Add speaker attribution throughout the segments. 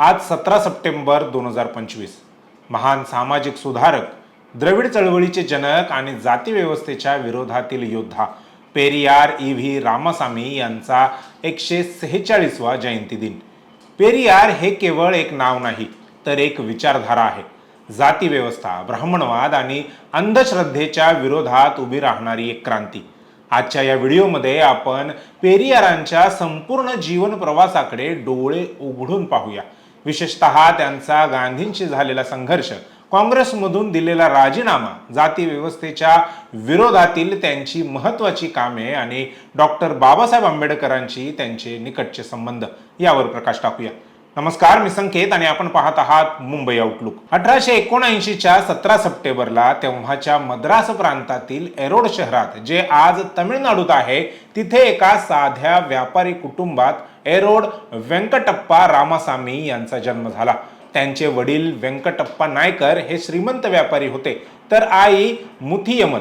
Speaker 1: आज सतरा सप्टेंबर दोन हजार पंचवीस. महान सामाजिक सुधारक द्रविड चळवळीचे जनक आणि जातीव्यवस्थेच्या विरोधातील योद्धा पेरियार ई व्ही रामासामी यांचा एकशे सेहेचाळीसवा जयंती दिन. पेरियार हे केवळ एक नाव नाही तर एक विचारधारा आहे. जातीव्यवस्था ब्राह्मणवाद आणि अंधश्रद्धेच्या विरोधात उभी राहणारी एक क्रांती. आजच्या या व्हिडिओमध्ये आपण पेरियारांच्या संपूर्ण जीवन प्रवासाकडे डोळे उघडून पाहूया. विशेषतः त्यांचा गांधींशी झालेला संघर्ष काँग्रेसमधून दिलेला राजीनामा जाती व्यवस्थेच्या विरोधातील त्यांची महत्वाची कामे आणि डॉक्टर बाबासाहेब आंबेडकरांची त्यांचे निकटचे संबंध यावर प्रकाश टाकूया. नमस्कार मी संकेत आणि आपण पाहत आहात मुंबई आउटलुक अठराशे एकोणऐंशीच्या सतरा सप्टेंबरला तेव्हाच्या मद्रास प्रांतातील एरोड शहरात जे आज तमिळनाडूत आहे तिथे एका साध्या व्यापारी कुटुंबात एरोड व्यंकटप्पा रामासामी यांचा जन्म झाला. त्यांचे वडील व्यंकटप्पा नायकर हे श्रीमंत व्यापारी होते. तर आई मुथियमन.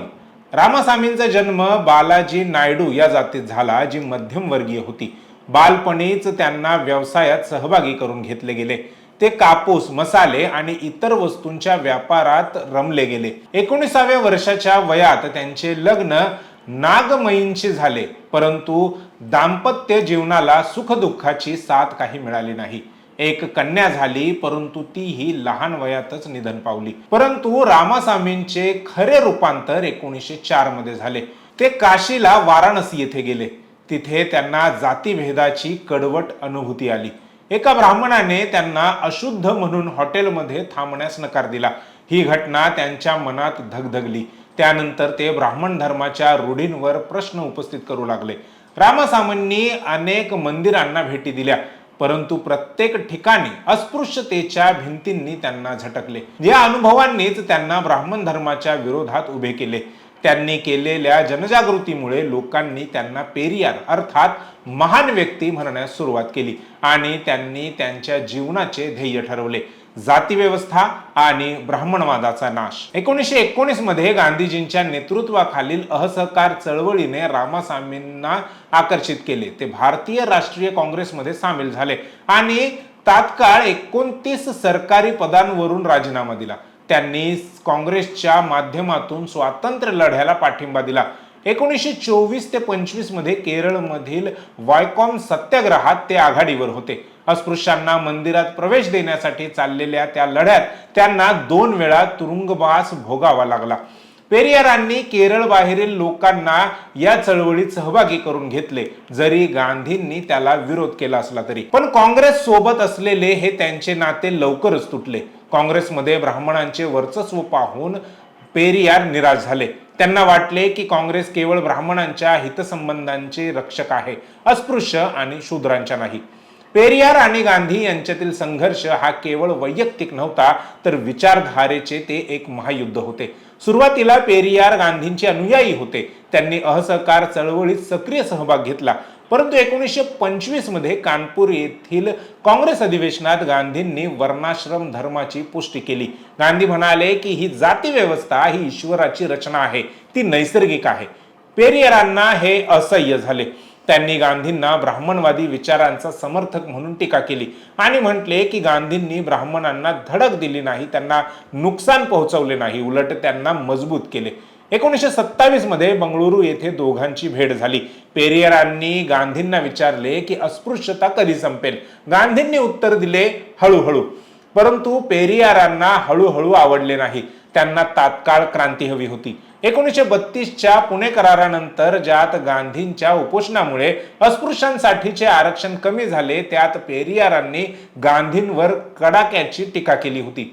Speaker 1: रामासामींचा जन्म बालाजी नायडू या जातीत झाला जी मध्यमवर्गीय होती. बालपणीच त्यांना व्यवसायात सहभागी करून घेतले गेले. ते कापूस मसाले आणि इतर वस्तूंच्या व्यापारात रमले गेले. एकोणीसाव्या वर्षाच्या वयात त्यांचे लग्न नागमयींशी झाले परंतु दाम्पत्य जीवनाला सुखदुःखाची साथ काही मिळाली नाही. एक कन्या झाली परंतु तीही लहान वयातच निधन पावली. परंतु रामासामींचे खरे रूपांतर एकोणीसशे चारमध्ये झाले. ते काशीला वाराणसी येथे गेले. तिथे त्यांना जातीभेदाची कडवट अनुभूती आली. एका ब्राह्मणाने त्यांना अशुद्ध म्हणून हॉटेलमध्ये थांबण्यास नकार दिला. ही घटना त्यांच्या मनात धगधगली. त्यानंतर ते ब्राह्मण धर्माच्या रूढींवर प्रश्न उपस्थित करू लागले. रामसामांनी अनेक मंदिरांना भेटी दिल्या परंतु प्रत्येक ठिकाणी अस्पृश्यतेच्या भिंतींनी त्यांना झटकले. या अनुभवांनीच त्यांना ब्राह्मण धर्माच्या विरोधात उभे केले. त्यांनी केलेल्या जनजागृतीमुळे लोकांनी त्यांना पेरियार अर्थात महान व्यक्ती म्हणण्यास सुरुवात केली आणि त्यांनी त्यांच्या जीवनाचे ध्येय ठरवले. जातीव्यवस्था आणि ब्राह्मणवादाचा नाश. एकोणीसशे एकोणीसमध्ये गांधीजींच्या नेतृत्वाखालील असहकार चळवळीने रामासामींना आकर्षित केले. ते भारतीय राष्ट्रीय काँग्रेसमध्ये सामील झाले आणि तात्काळ एकोणतीस सरकारी पदांवरून राजीनामा दिला. त्यांनी काँग्रेसच्या माध्यमातून स्वातंत्र्य लढ्याला पाठिंबा दिला. एकोणीसशे चोवीस ते पंचवीसमध्ये केरळमधील वायकॉम सत्याग्रहात ते आघाडीवर होते. अस्पृश्यांना मंदिरात प्रवेश देण्यासाठी चाललेल्या त्या लढ्यात त्यांना दोन वेळा तुरुंगवास भोगावा लागला. पेरियारांनी केरळ बाहेरील लोकांना या चळवळीत सहभागी करून घेतले. जरी गांधींनी त्याला विरोध केला असला तरी. पण काँग्रेस सोबत असलेले हे त्यांचे नाते लवकरच तुटले. काँग्रेसमध्ये ब्राह्मणांचे वर्चस्व पाहून पेरियार निराश झाले. त्यांना वाटले की काँग्रेस केवळ ब्राह्मणांच्या हितसंबंधांचे रक्षक आहे अस्पृश्य आणि शूद्रांच्या नाही. पेरियार आणि गांधी यांच्यातील संघर्ष हा केवळ वैयक्तिक नव्हता तर विचारधारेचे ते एक महायुद्ध होते. सुरुवातीला पेरियार गांधींचे अनुयायी होते. त्यांनी असहकार चळवळीत सक्रिय सहभाग घेतला. परंतु एकोणीसशे पंचवीसमध्ये कानपूर येथील काँग्रेस अधिवेशनात गांधींनी वर्णाश्रम धर्माची पुष्टी केली. गांधी म्हणाले की ही जाती व्यवस्था ही ईश्वराची रचना आहे ती नैसर्गिक आहे. पेरियरांना हे असह्य झाले. त्यांनी गांधींना ब्राह्मणवादी विचारांचा समर्थक म्हणून टीका केली आणि म्हटले की गांधींनी ब्राह्मणांना धडक दिली नाही त्यांना नुकसान पोहोचवले नाही उलट त्यांना मजबूत केले. एकोणीसशे सत्तावीसमध्ये बंगळुरू येथे दोघांची भेट झाली. पेरियरांनी गांधींना विचारले की अस्पृश्यता कधी संपेल? गांधींनी उत्तर दिले हळूहळू. परंतु पेरियारांना हळूहळू आवडले नाही. त्यांना तात्काळ क्रांती हवी होती. एकोणीसशे बत्तीसच्या पुणे करारानंतर ज्यात गांधींच्या उपोषणामुळे अस्पृश्यांसाठीचे आरक्षण कमी झाले त्यात पेरियारांनी गांधींवर कडाक्याची टीका केली होती.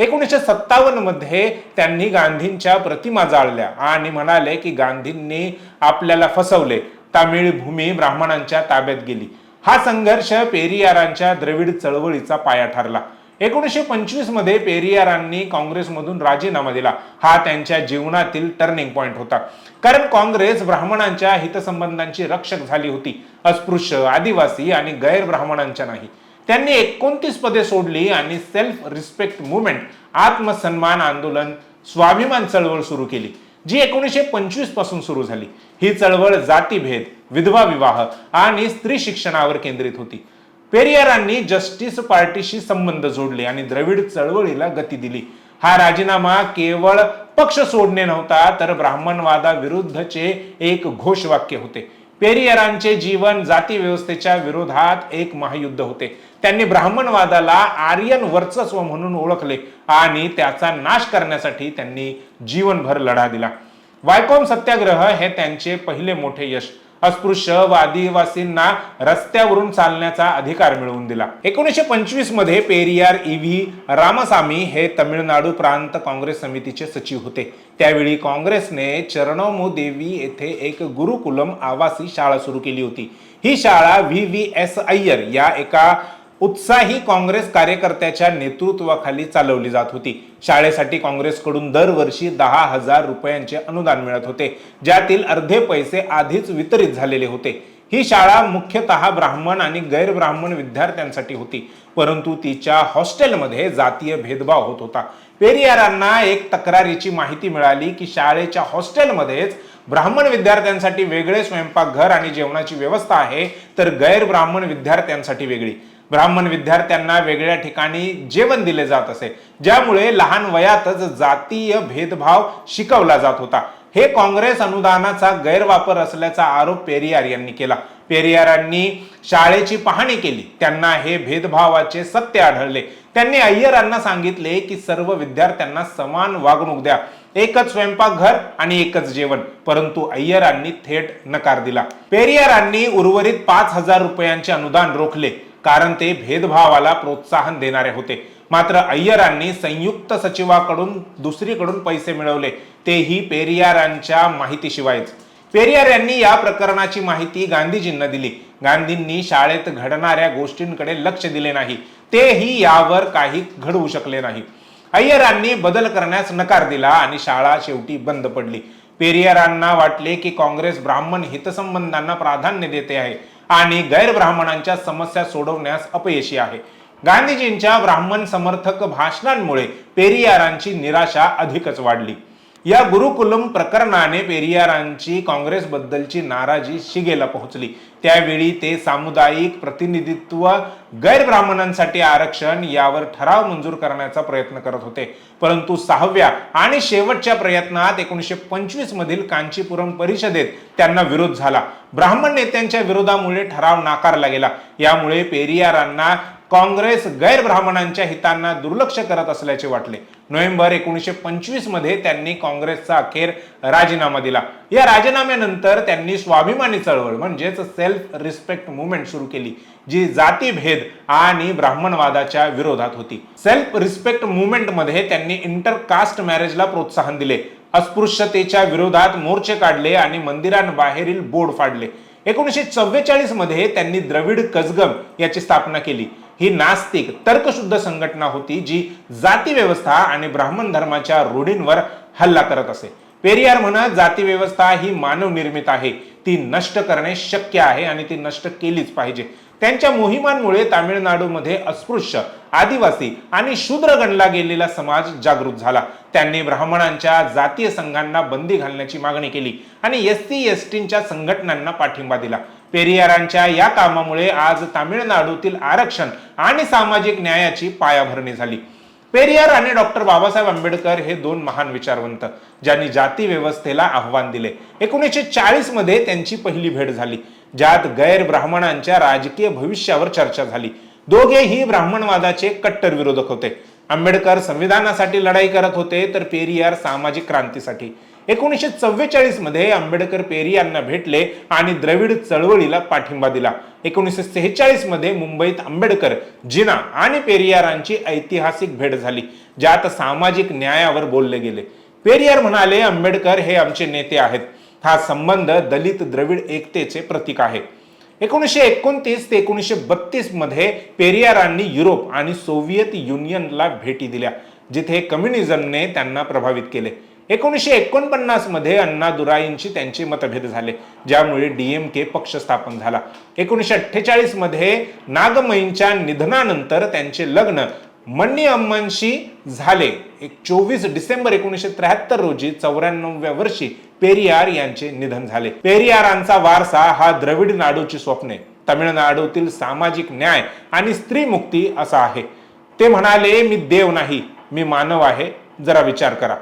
Speaker 1: एकोणीसशे सत्तावन्नमध्ये त्यांनी गांधींच्या प्रतिमा जाळल्या आणि म्हणाले की गांधींनी आपल्याला फसवले. तामिळ भूमी ब्राह्मणांच्या ताब्यात गेली. हा संघर्ष पेरियारांच्या द्रविड चळवळीचा पाया ठरला. एकोणीसशे पंचवीसमध्ये पेरियारांनी काँग्रेसमधून राजीनामा दिला. हा त्यांच्या जीवनातील टर्निंग पॉइंट होता. कारण काँग्रेस ब्राह्मणांच्या हितसंबंधांची रक्षक झाली होती. अस्पृश्य आदिवासी आणि गैर ब्राह्मणांच्या नाही. त्यांनी एकोणतीस पदे सोडली आणि सेल्फ रिस्पेक्ट मुवमेंट आत्मसन्मान आंदोलन स्वाभिमान चळवळ सुरू केली जी एकोणीसशे पंचवीसपासून सुरू झाली. ही चळवळ जातीभेद विधवा विवाह आणि स्त्री शिक्षणावर केंद्रित होती. पेरियारांनी जस्टिस पार्टीशी संबंध जोडले आणि द्रविड चळवळीला गती दिली. हा राजीनामा केवळ पक्ष सोडणे नव्हता तर ब्राह्मणवादाविरुद्धचे एक घोषवाक्य होते. पेरियरांचे जीवन जाती व्यवस्थेच्या विरोधात एक महायुद्ध होते. त्यांनी ब्राह्मणवादाला आर्यन वर्चस्व म्हणून ओळखले आणि त्याचा नाश करण्यासाठी त्यांनी जीवनभर लढा दिला. वायकॉम सत्याग्रह हे त्यांचे पहिले मोठे यश. अस्पृश्य व आदिवासींना रस्त्यावरून चालण्याचा अधिकार मिळवून दिला. एकोणीसशे पंचवीसमध्ये पेरियार इव्ही रामसामी हे तमिळनाडू प्रांत काँग्रेस समितीचे सचिव होते. त्यावेळी काँग्रेसने चरणोमू देवी येथे एक गुरुकुलम आवासी शाळा सुरू केली होती. ही शाळा व्ही व्ही एस अय्यर या एका उत्साही काँग्रेस कार्यकर्त्याच्या नेतृत्वाखाली चालवली जात होती. शाळेसाठी काँग्रेसकडून दरवर्षी दहा हजार रुपयांचे अनुदान मिळत होते ज्यातील अर्धे पैसे आधीच वितरित झालेले होते. ही शाळा मुख्यतः ब्राह्मण आणि गैरब्राह्मण विद्यार्थ्यांसाठी होती परंतु तिच्या हॉस्टेलमध्ये जातीय भेदभाव होत होता. पेरियारांना एक तक्रारीची माहिती मिळाली की शाळेच्या हॉस्टेलमध्येच ब्राह्मण विद्यार्थ्यांसाठी वेगळे स्वयंपाकघर आणि जेवणाची व्यवस्था आहे तर गैरब्राह्मण विद्यार्थ्यांसाठी वेगळी. ब्राह्मण विद्यार्थ्यांना वेगळ्या ठिकाणी जेवण दिले जात असे. ज्यामुळे लहान वयातच जातीय भेदभाव शिकवला जात होता. हे काँग्रेस अनुदानाचा गैरवापर असल्याचा आरोप पेरियार यांनी केला. पेरियारांनी शाळेची पाहणी केली. त्यांना हे भेदभावाचे सत्य आढळले. त्यांनी अय्यरांना सांगितले की सर्व विद्यार्थ्यांना समान वागणूक द्या. एकच स्वयंपाकघर आणि एकच जेवण. परंतु अय्यरांनी थेट नकार दिला. पेरियारांनी उर्वरित पाच हजार रुपयांचे अनुदान रोखले. कारण ते भेदभावाला प्रोत्साहन देणारे होते. मात्र अय्यरांनी संयुक्त सचिवाकडून दुसरीकडून पैसे मिळवले. तेही पेरियारांच्या माहितीशिवायच. पेरियार यांनी या प्रकरणाची माहिती गांधीजींना दिली. गांधींनी शाळेत घडणाऱ्या गोष्टींकडे लक्ष दिले नाही. तेही यावर काही घडवू शकले नाही. अय्यरांनी बदल करण्यास नकार दिला आणि शाळा शेवटी बंद पडली. पेरियारांना वाटले की काँग्रेस ब्राह्मण हितसंबंधांना प्राधान्य देते आहे. आणि गैरब्राह्मणांच्या समस्या सोडवण्यास अपयशी आहे. गांधीजींच्या ब्राह्मण समर्थक भाषणांमुळे पेरियारांची निराशा अधिकच वाढली. या गुरुकुलम प्रकरणाने पेरियारांची काँग्रेसबद्दलची नाराजी शिगेला पोहोचली. त्यावेळी ते सामुदायिक प्रतिनिधित्व गैरब्राह्मणांसाठी आरक्षण यावर ठराव मंजूर करण्याचा प्रयत्न करत होते. परंतु सहाव्या आणि शेवटच्या प्रयत्नात एकोणीसशे पंचवीस मधील कांचीपुरम परिषदेत त्यांना विरोध झाला. ब्राह्मण नेत्यांच्या विरोधामुळे ठराव नाकारला गेला. यामुळे पेरियारांना काँग्रेस गैरब्राह्मणांच्या हितांना दुर्लक्ष करत असल्याचे वाटले. नोव्हेंबर एकोणीसशे पंचवीसमध्ये त्यांनी काँग्रेसचा अखेर राजीनामा दिला. या राजीनाम्यानंतर त्यांनी स्वाभिमानी चळवळ म्हणजेच सेल्फ रिस्पेक्ट मुवमेंट सुरू केली जी जातीभेद आणि ब्राह्मणवादाच्या विरोधात होती. सेल्फ रिस्पेक्ट मुवमेंटमध्ये त्यांनी इंटरकास्ट मॅरेजला प्रोत्साहन दिले. अस्पृश्यतेच्या विरोधात मोर्चे काढले आणि मंदिरांबाहेरील बोर्ड फाडले. एकोणीसशे चव्वेचाळीसमध्ये त्यांनी द्रविड कजगम याची स्थापना केली. ही नास्तिक तर्कशुद्ध संघटना होती जी जाती व्यवस्था आणि ब्राह्मण धर्माच्या रूढींवर हल्ला करत असे. पेरियार म्हणत जाती व्यवस्था ही मानव निर्मित आहे. ती नष्ट करणे शक्य आहे आणि ती नष्ट केलीच पाहिजे. त्यांच्या मोहिमांमुळे तामिळनाडूमध्ये अस्पृश्य आदिवासी आणि शूद्र गणला गेलेला समाज जागृत झाला. त्यांनी ब्राह्मणांच्या जातीय संघांना बंदी घालण्याची मागणी केली आणि एस सी एस टीच्या संघटनांना पाठिंबा दिला. पेरियारांच्या या कामामुळे आज तामिळनाडूतील आरक्षण आणि सामाजिक न्यायाची पायाभरणी झाली. पेरियार आणि डॉक्टर बाबासाहेब आंबेडकर हे दोन महान विचारवंत ज्यांनी जाती व्यवस्थेला आव्हान दिले. एकोणीसशे चाळीसमध्ये त्यांची पहिली भेट झाली ज्यात गैर ब्राह्मणांच्या राजकीय भविष्यावर चर्चा झाली. दोघेही ब्राह्मणवादाचे कट्टर विरोधक होते. आंबेडकर संविधानासाठी लढाई करत होते तर पेरियार सामाजिक क्रांतीसाठी. एकोणीसशे चव्वेचाळीसमध्ये आंबेडकर पेरियांना भेटले आणि द्रविड चळवळीला पाठिंबा दिला. एकोणीसशे सेहेचाळीसमध्ये मुंबईत आंबेडकर जिना आणि पेरियारांची ऐतिहासिक भेट झाली ज्यात सामाजिक न्यायावर बोलले गेले. पेरियार म्हणाले आंबेडकर हे आमचे नेते आहेत. हा संबंध दलित द्रविड एकतेचे प्रतीक आहे. एकोणीसशे एकोणतीस ते एकोणीसशे बत्तीसमध्ये पेरियारांनी युरोप आणि सोव्हिएत युनियनला भेटी दिल्या जिथे कम्युनिझमने त्यांना प्रभावित केले. एकोणीसशे एकोणपन्नासमध्ये अण्णा दुराईंशी त्यांचे मतभेद झाले ज्यामुळे डीएमके पक्ष स्थापन झाला. एकोणीसशे अठ्ठेचाळीसमध्ये नागमयींच्या निधनानंतर त्यांचे लग्न मन्नी अम्मांशी झाले. एक चोवीस डिसेंबर एकोणीसशे त्र्याहत्तर रोजी चौऱ्याण्णव्या वर्षी पेरियार यांचे निधन झाले. पेरियारांचा वारसा हा द्रविड नाडूची स्वप्ने तमिळनाडूतील सामाजिक न्याय आणि स्त्री मुक्ती असा आहे. ते म्हणाले मी देव नाही मी मानव आहे जरा विचार करा.